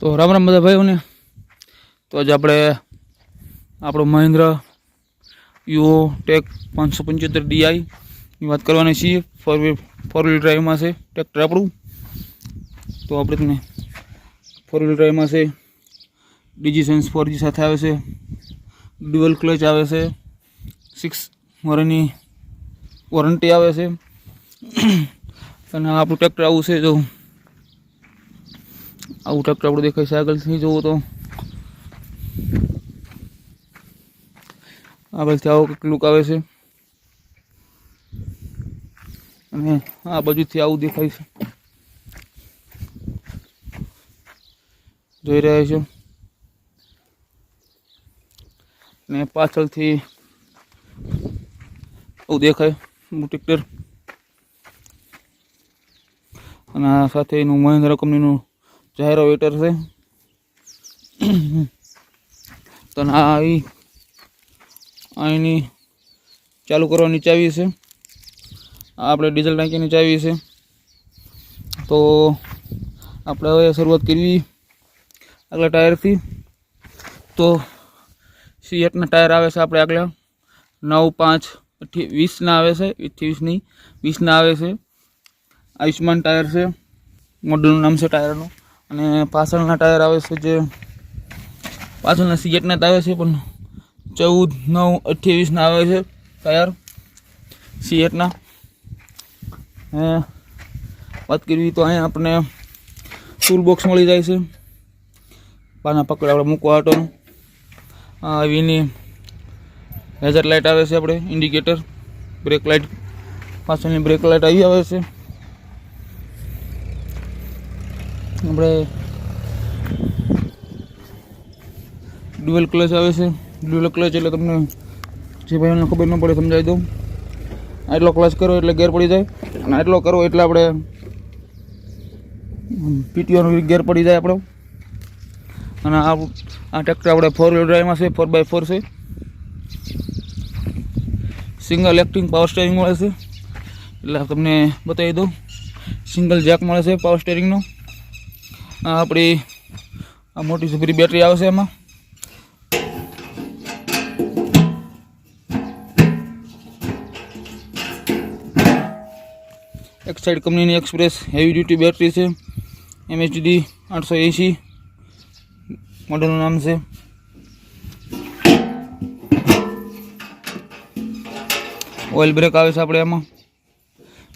તો રામ રામ બધા ભાઈઓને. તો આજે આપણે આપણો મહિન્દ્ર, યુઓ, ટેક પાંચસો પંચોતેર ડીઆઈની વાત કરવાની છીએ. ફોર વ્હીલ ફોર વ્હીલ ડ્રાઈવમાં છે ટ્રેક્ટર આપણું. તો આપણે તમને ફોર વ્હીલ ડ્રાઈવમાં છે. ડીજી સેન્સ ફોર જી સાથે આવે છે. ડ્યુઅલ ક્લચ આવે છે. સિક્સ વરની વોરંટી આવે છે. અને આપણું ટ્રેક્ટર આવું છે જો આવું ટ્રેક્ટર આપણું દેખાય છે. આગળથી જોવો તો. આગળથી આવો કંઈક લુક આવે છે. અને આ બાજુથી આવું દેખાય છે. જોઈ રહ્યા છો? ને પાછળથી આવું દેખાય ટ્રેક્ટર. અને સાથે એનું મહિન્દ્રા કંપનીનું જાહેરો વેટર છે. તો આ આવી અહીંની ચાલુ કરવાની ચાવી છે. આપણે ડીઝલ ટાંકીની ચાવી છે. તો આપણે હવે શરૂઆત કરવી આગલા ટાયરથી. તો સીએટના ટાયર આવે છે આપણે આગલા. નવ, પાંચ અઠ્ઠી વીસના આવે છે. અઠ્યાવીસની વીસના આવે છે. આયુષ્માન ટાયર છે. મોડલનું નામ છે ટાયરનું. અને પાછળના ટાયર આવે છે જે પાછળના સીએટના જ આવે છે, પણ ચૌદ, નવ અઠ્યાવીસના આવે છે ટાયર સીએટના વાત કરવી તો અહીંયા આપણે ટૂલ બોક્સ મળી જાય છે. પાના પકડ આપણે મૂકવા આટોનું આવીની હેઝર લાઇટ આવે છે આપણે ઇન્ડિકેટર બ્રેક લાઇટ પાછળની બ્રેક લાઇટ આવી આવે છે. આપણે ડ્યુઅલ ક્લચ આવે છે. ડ્યુઅલ ક્લચ એટલે તમને જે ભાઈને ખબર ન પડે સમજાવી દઉં. આટલો ક્લચ કરો એટલે ગેર પડી જાય અને આટલો કરો એટલે આપણે પીટીઓનો ગેર પડી જાય આપણો. અને આ આ ટ્રેક્ટર આપણે ફોર વ્હીલ ડ્રાઈવમાં છે ફોર બાય ફોર છે. સિંગલ એક્ટિંગ પાવર સ્ટેરિંગ મળે છે. એટલે તમને બતાવી દઉં. સિંગલ જેક મળે છે પાવર સ્ટેરિંગનો આપણી આ મોટી સુપરી બેટરી આવશે એમાં. એક સાઈડ કંપનીની એક્સપ્રેસ હેવી ડ્યુટી બેટરી છે. એમએચડી આઠસો એંસી મોડલનું નામ છે. ઓઇલ બ્રેક આવે છે આપણે એમાં.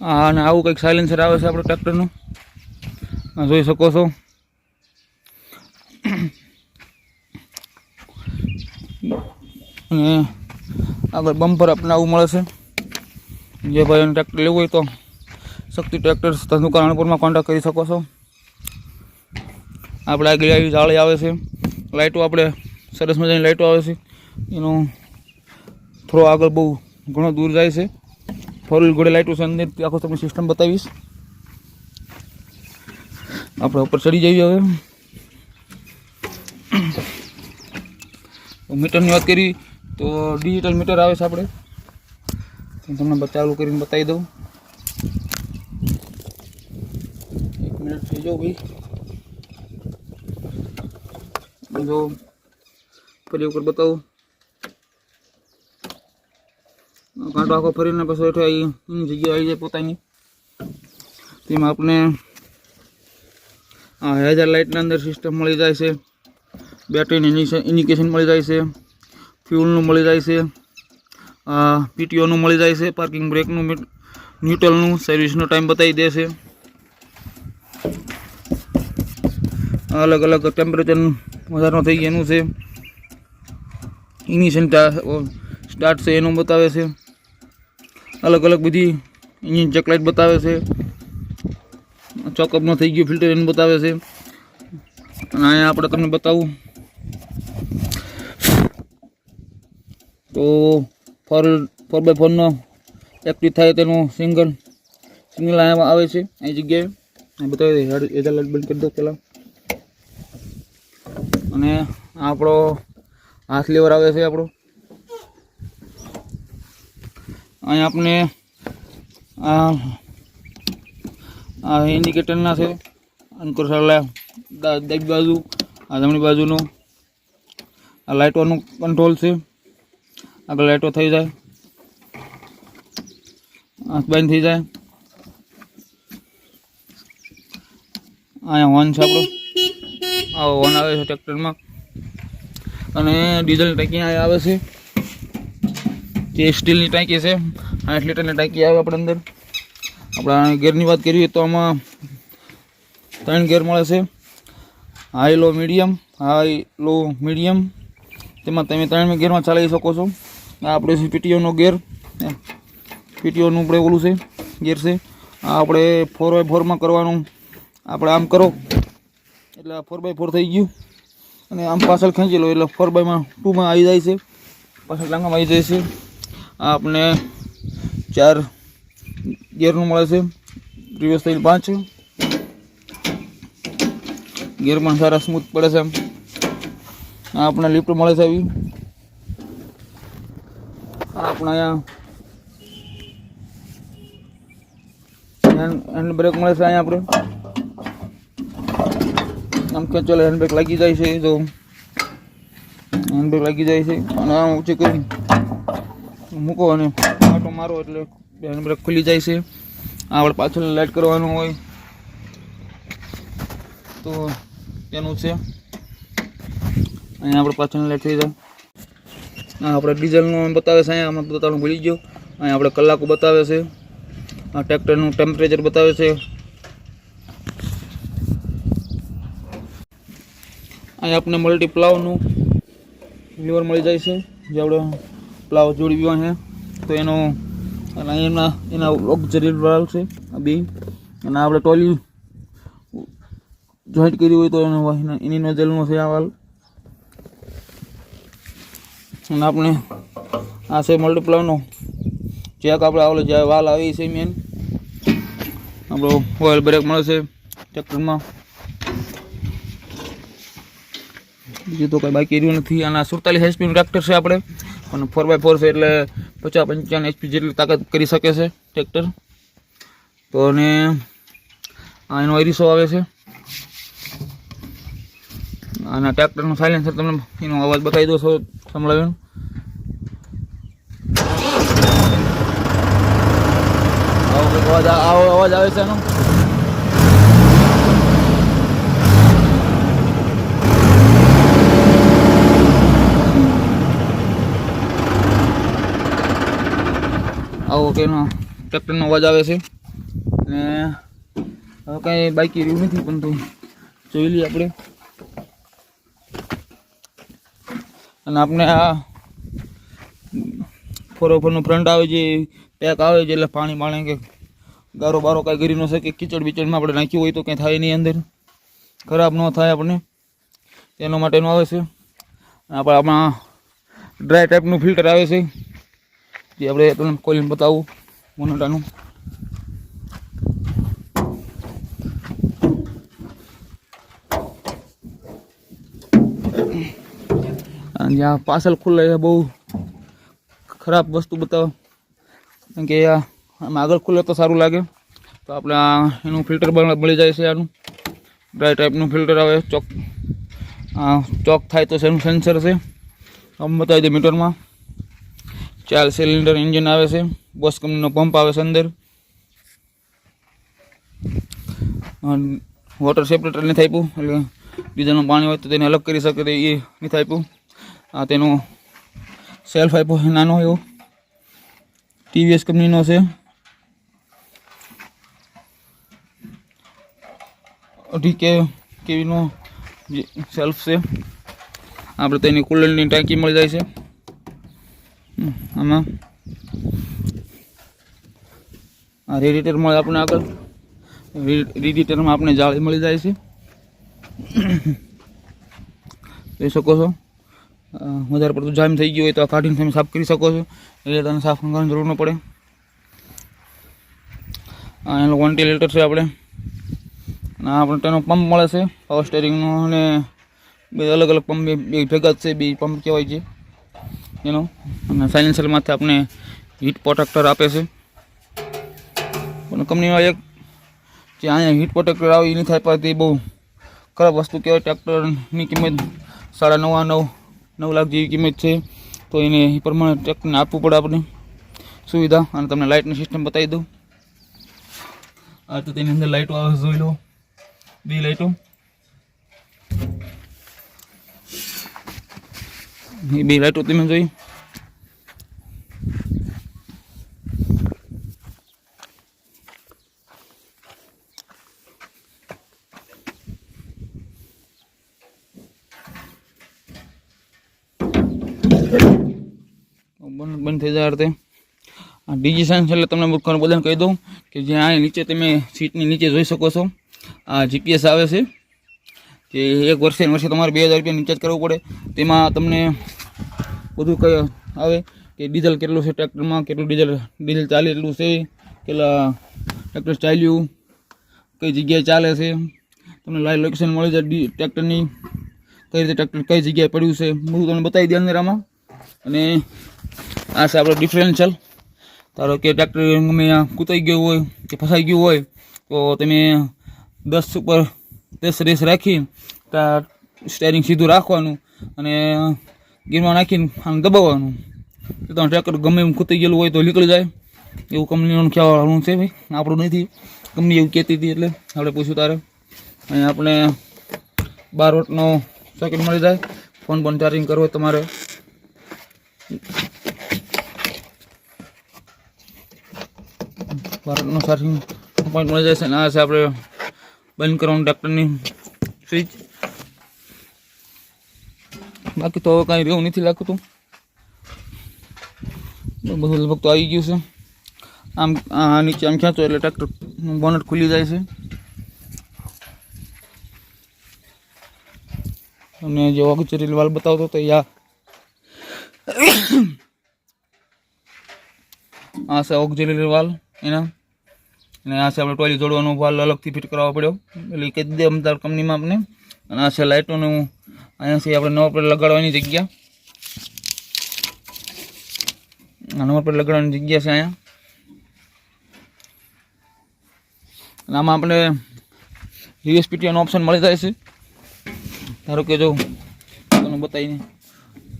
અને આવું કંઈક સાયલેન્સર આવે છે આપણે ટ્રેક્ટરનું જોઈ શકો છો. અને આગળ બમ્પર આપણને આવું મળે છે. જે ભાઈને ટ્રેક્ટર લેવું હોય તો શક્તિ ટ્રેક્ટર ધંધુકા રણપુરમાં કોન્ટેક્ટ કરી શકો છો. આપણે આગળ આવી જાળી આવે છે. લાઇટો આપણે સરસ મજાની લાઇટો આવે છે. એનો થોડો આગળ બહુ ઘણો દૂર જાય છે. ફોર ઘોડે લાઇટો છે અંદર. આખો તમને સિસ્ટમ બતાવીશ. આપણે ઉપર ચડી જઈએ હવે. મીટરની વાત કરી, તો ડિજિટલ મીટર આવે છે આપણે. હું તમને ચાલુ કરીને બતાવી દઉં. એક મિનિટ થઈ જાઓ ભાઈ. જો ફરી વખત બતાવું. કાંટો આખો ફરીને પછી હેઠળ આવી એની જગ્યા આવી જાય પોતાની. તેમાં આપણે આ હેઝર લાઇટના અંદર સિસ્ટમ મળી જાય છે. બેટરીની ઇન્ડિકેશન મળી જાય છે. ફ્યુલનું મળી જાય છે. પીટીઓનું મળી જાય છે. પાર્કિંગ બ્રેકનું ન્યુટ્રલનું સર્વિસનો ટાઈમ બતાવી દે છે. અલગ અલગ ટેમ્પરેચર વધારો થઈ ગયું છે. ઇનિશિયલ સ્ટાર્ટ છે એનું બતાવે છે. અલગ અલગ બધી ઇન્જિન ચકલાઇટ બતાવે છે. ચોકઅપનો થઈ ગયું ફિલ્ટર એનું બતાવે છે. અને અહીંયા આપણે તમને બતાવું. તો ફોર ફોર બાય ફોરનો એક્ટિવ થાય તેનું સિંગલ. સિંગલ અહીંયા આવે છે અહીં જગ્યાએ. બતાવી હેડ લાઇટ બંધ કરી દો પહેલાં અને આપણો હાથ લેવર આવે છે આપણો. અહીં આપણે આ ઇન્ડિકેટરના છે. અંકુર સરલા ડાબી બાજુ, આ જમણી બાજુનું. આ લાઇટોનું કંટ્રોલ છે. આગળ લાઇટો થઈ જાય. આ બંધ થઈ જાય. અહીંયા હોર્ન છે આપણો. આ હોર્ન આવે છે ટ્રેક્ટરમાં અને ડીઝલ ટાંકી અહીંયા આવે છે. જે સ્ટીલની ટાંકી છે. આઠ લીટરની ટાંકી આવે આપણે અંદર. આપણા ગેરની વાત કરીએ તો આમાં ત્રણ ગેર મળે છે. High low medium high low medium તેમાં તમે ત્રણ ગેરમાં ચલાવી શકો છો. આ આપણે પીટીઓનો ગેર. પીટીઓનું આપણે ઓલું છે, ગેર છે. આ આપણે ફોર બાય ફોરમાં કરવાનું. આપણે આમ કરો. એટલે આ ફોર બાય ફોર થઈ ગયું. અને આમ પાછળ ખેંચી લો. એટલે ફોર બાયમાં ટુમાં આવી જાય છે. પાછળ લાંગામાં આવી જાય છે. આ આપણે ચાર ગેરનું મળે છે. રિવર્સ થઈને પાંચ. ગેર પણ સારા સ્મૂથ પડે છે એમ. આ આપણે લિફ્ટ મળે છે આવી. આપણે હેન્ડ બ્રેક મળે છે અહીંયા આપણે. આમ કે એટલે હેન્ડ બ્રેક લાગી જાય છે, તો હેન્ડ બ્રેક લાગી જાય છે. અને આમ ઊંચી કરી મૂકો અને આટો મારો એટલે હેન્ડ બ્રેક ખુલી જાય છે. આપણે પાછળ લાઇટ કરવાનું હોય તો તેનું છે. અહીંયા આપણે પાછળની લાઇટ થઈ જાય. આપણે ડીઝલનું બતાવે છે, અહીંયા આમાં બતાવવાનું ભૂલી ગયો. અહીંયા આપણે કલાકો બતાવે છે. આ ટ્રેક્ટરનું ટેમ્પરેચર બતાવે છે. અહીંયા આપણે મલ્ટી પ્લાવનું લીવર મળી જાય છે, જે આપણે પ્લાવ જોડી ગયો છે. તો એનો એના એના લક્ઝરી વાળ છે, આ બી. અને આપણે ટોલી જોઈન્ટ કરી હોય તો એનો, એના- નોઝલનો છે આ વાલ અને આપણે આ છે મલ્ટીપ્લાયનો ચેક આપણે આવેલો જે વાલ આવી છે મેન આપણો ઓઇલ બ્રેક મળે છે ટ્રેક્ટરમાં બીજું તો કંઈ બાકી રહ્યું નથી. અને સુડતાલીસ એચપીનું ટ્રેક્ટર છે આપણે. અને ફોર બાય ફોર છે એટલે પચાસ પંચાવન એચપી જેટલી તાકાત કરી શકે છે ટ્રેક્ટર તો અને આ એનો એરિસો આવે છે. અને ટ્રેક્ટરનું સાયલેન્સર તમને એનો અવાજ બતાવી દો છો. આવો કંઈક અવાજ આવો છે એનો આવો કે એનો ટ્રેક્ટરનો અવાજ આવે છે. અને હવે કાંઈ બાકી રહ્યું નથી, પણ તો જોઈ લઈએ આપણે. અને આપણે આ ફોરોફરનું ફ્રન્ટ આવે જે પેક આવે છે, એટલે પાણી પાણી કે ગારો બારો કાંઈ કરી ન શકે કીચડ બીચડમાં આપણે નાખ્યું હોય તો કંઈ થાય નહીં અંદર. ખરાબ ન થાય આપણને. તેના માટેનું આવે છે. આપણે આમાં ડ્રાય ટાઈપનું ફિલ્ટર આવે છે. જે આપણે તમને કોઈને બતાવું, મોનોટાનું. જ્યાં પાર્સલ ખુલ્લે છે, બહુ ખરાબ વસ્તુ બતાવો. કેમ કે આમાં આગળ ખુલ્લે તો સારું લાગે. તો આપણે એનું ફિલ્ટર મળી જાય છે આનું. ડ્રાય ટાઈપનું ફિલ્ટર આવે, ચોક ચોક થાય તો એનું સેન્સર છે. આમ બતાવી દે મીટરમાં. ચાર સિલિન્ડર એન્જિન આવે છે. બોસ કંપનીનો પંપ આવે છે અંદર. વોટર સેપરેટર નથી આપ્યું, એટલે ડીઝલનું પાણી હોય તો તેને અલગ કરી શકે, તો એ નથી આપ્યું. આ તેનો સેલ્ફ આપ્યો છે નાનો એવો ટીવીએસ કંપનીનો છે. અઢી કે કેવીનો સેલ્ફ છે. આપણે તેની કુલરની ટાંકી મળી જાય છે. આમાં. આ રેડિટર મળે આપણે આગળ રેડિટરમાં આપણે જાળી મળી જાય છે. જોઈ શકો છો. વધારે પડતું જામ થઈ ગયું હોય તો આ કાઢીને તમે સાફ કરી શકો છો. એટલે તમને સાફ કરવાની જરૂર ન પડે. એનો વેન્ટિલેટર છે આપણે. આપણે તેનો પંપ મળે છે પાવર સ્ટેરિંગનો અને બે અલગ અલગ પંપ બે ભેગા જ છે, બે પંપ કહેવાય છે. એનો. અને સાયલેન્સરમાંથી આપણે હીટ પ્રોટેક્ટર આપે છે. પણ કંપનીમાં એક જે અહીંયા હીટ પ્રોટેક્ટર આવે એ થાય પણ તે બહુ ખરાબ વસ્તુ કહેવાય ટ્રેક્ટરની કિંમત સાડા નવા નવ નવ લાખ જેવી કિંમત છે, તો એને એ પ્રમાણે ટ્રેક્ટરને આપવું પડે આપણે. સુવિધા, અને તમને લાઇટની સિસ્ટમ બતાવી દઉં. આ તો તેની અંદર લાઇટો આવે જોઈ લો. બે લાઇટો. બે લાઇટો તમે જોઈ બંધ બંધ થઈ જાય તે આ ડિજિશન સાઇન્સ એટલે તમને ઘણું બધાને કહી દઉં કે જ્યાં આ નીચે તમે સીટની નીચે જોઈ શકો છો. આ જીપીએસ આવે છે. કે એક વર્ષે વર્ષે તમારે બે હજાર રૂપિયા રિચાર્જ કરવું પડે. તેમાં તમને બધું કઈ આવે કે ડીઝલ કેટલું છે ટ્રેક્ટરમાં, કેટલું ડીઝલ ડીઝલ ચાલે એટલું છે, કેટલા ટ્રેક્ટર ચાલ્યું, કઈ જગ્યાએ ચાલે છે. તમને લાઈવ લોકેશન મળી જાય ટ્રેક્ટરની, કઈ રીતે ટ્રેક્ટર કઈ જગ્યાએ પડ્યું છે, બધું તમને બતાવી દે અંદર આમાં. અને આ છે આપણો ડિફરન્શિયલ ધારો કે ટ્રેક્ટર ગમે કૂતાઈ ગયું હોય કે ફસાઈ ગયું હોય, તો તમે દસ ઉપર દસ રેસ રાખી સ્ટેરિંગ સીધું રાખવાનું અને ગીરમાં નાખીને આને દબાવવાનું. તો તમારું ટ્રેક્ટર ગમે એમ કૂતાઈ ગયેલું હોય તો નીકળી જાય. એવું કંપનીનું ખ્યાલ છે ભાઈ, આપણું નથી. કંપની એવું કહેતી હતી એટલે આપણે પૂછ્યું તારે. અને આપણે બાર વોટનો સોકેટ મળી જાય. ફોન પણ ચાર્જિંગ કરવો તમારે. ભારતનું ચાર્જિંગ પોઈન્ટ મળી જશે અને આ છે આપણે બંધ કરવાનું ટ્રેક્ટરની સ્વિચ બાકી તો હવે કાંઈ રહેવું નથી લાગતું. બધું લગભગ તો આવી ગયું છે. આમ, આ નીચે આમ ખેંચો એટલે ટ્રેક્ટર બોનટ ખુલી જાય છે. અને જે ઓગચરી વાલ બતાવતો તો યા. આ છે ઓગચરી વાલ એના. અને આ છે આપણે ટોયલેટ જોડવાનો વાલ અલગથી ફિટ કરાવવો પડ્યો. એટલે કહી દે અમદાવાદ કંપનીમાં આપણે અને આ છે લાઇટોનું અહીંયાથી આપણે નવા પ્લેટ લગાડવાની જગ્યા. આ પ્લેટ લગાડવાની જગ્યા છે અહીંયા. અને આમાં આપણે યુએસપીટીનો ઓપ્શન મળી જાય છે. ધારો કે જો, તમને બતાવીને.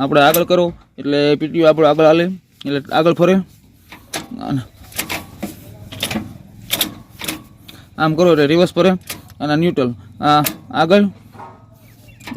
આપણે આગળ કરો, એટલે પીટીઓ આપણે આગળ હાલે, એટલે આગળ ફરે. અને આમ કરો એટલે રિવર્સ ફરે અને ન્યુટ્રલ આ આગળ,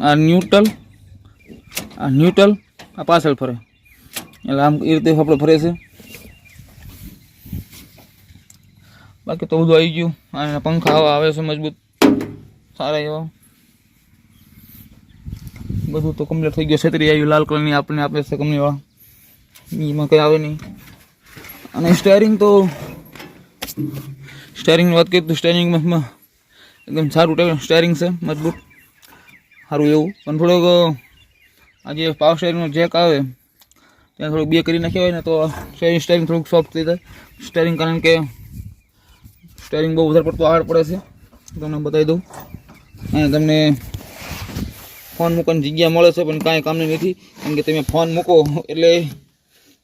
આ ન્યુટ્રલ આ ન્યુટ્રલ આ પાછળ ફરે. એટલે આમ એ રીતે આપણે ફરે છે. બાકી તો બધું આવી ગયું અને પંખા આવે છે મજબૂત. સારા એવા. બધું તો કમ્પ્લીટ થઈ ગયું. છત્રી આવ્યું લાલ કલરની આપણને આપે છે કંપનીવાળા એમાં કંઈ આવે નહીં. અને સ્ટેરિંગ તો સ્ટેરિંગની વાત કરીએ તો સ્ટેરિંગમાં એકદમ સારું સ્ટેરિંગ છે, મજબૂત. સારું એવું. પણ થોડોક આ જે પાવર સ્ટેરિંગનો જેક આવે, ત્યાં થોડુંક બે કરી નાખ્યા હોય ને તો સ્ટેરિંગ સ્ટેરિંગ થોડુંક સોફ્ટ થઈ જાય. સ્ટેરિંગ કારણ કે સ્ટેરિંગ બહુ વધારે પડતું હાર્ડ પડે છે. તમને બતાવી દઉં. અને તમને ફોન મૂકવાની જગ્યા મળે છે, પણ કાંઈ કામની નથી. કેમ કે તમે ફોન મૂકો એટલે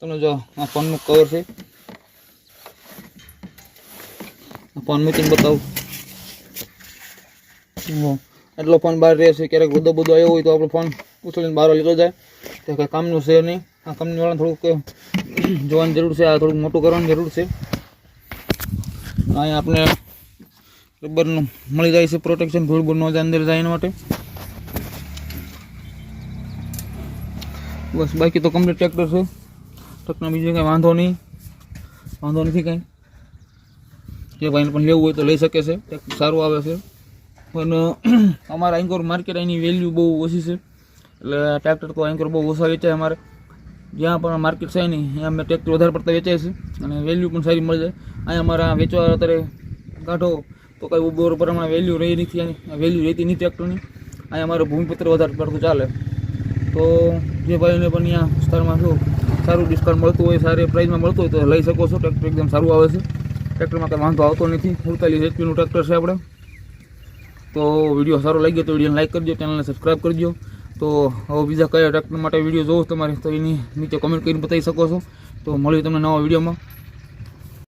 તમને જો આ ફોનનું કવર છે આ ફોન મૂકીને બતાવું. એટલો ફોન બહાર રહે છે, ક્યારેક બધો બધો આવ્યો હોય તો આપણો ફોન ઉછળીને બહાર લીધો જાય. તો કંઈ કામનું છે નહીં. આ કંપનીવાળાને થોડુંક જોવાની જરૂર છે, આ થોડુંક મોટું કરવાની જરૂર છે. અહીંયા આપણે રબરનું મળી જાય છે પ્રોટેક્શન બૂળ ન જાય, અંદર જાય એના માટે. બસ બાકી તો કમ્પ્લીટ ટ્રેક્ટર છે. ટ્રેક્ટરમાં બીજું કંઈ વાંધો નહીં. વાંધો નથી કાંઈ. જે ભાઈને પણ લેવું હોય તો લઈ શકે છે. સારું આવે છે. પણ અમારા એન્કોર માર્કેટ એની વેલ્યુ બહુ ઓછી છે. એટલે ટ્રેક્ટર તો એન્કોર બહુ ઓછા વેચાય અમારે. જ્યાં પણ માર્કેટ છે નહીં, ત્યાં અમે ટ્રેક્ટર વધારે પડતા વેચાય છે. અને વેલ્યુ પણ સારી મળી જાય અહીંયા અમારા વેચવા અત્યારે કાઢો તો કંઈ બોર પ્રમાણે વેલ્યુ રહી નથી વેલ્યુ રહેતી નહીં ટ્રેક્ટરની અહીંયા અમારું ભૂમિપત્ર વધારે પડતું ચાલે. તો જે ભાઈને પણ અહીંયા વિસ્તારમાં શું સારું ડિસ્કાઉન્ટ મળતું હોય, સારી પ્રાઇસમાં મળતું હોય તો લઈ શકો છો. ટ્રેક્ટર એકદમ સારું આવે છે. ટ્રેક્ટરમાં કંઈ વાંધો આવતો નથી. ઉડતાલીસ એચપીનું ટ્રેક્ટર છે આપણે. તો વીડિયો સારો લાગ્યો તો વિડીયોને લાઈક કરજો, ચેનલને સબસ્ક્રાઈબ કરજો. તો હવે બીજા કયા ટ્રેક્ટર માટે વીડિયો જોવો તમારે તો એની નીચે કમેન્ટ કરીને બતાવી શકો છો. તો મળ્યું તમને નવા વિડીયોમાં.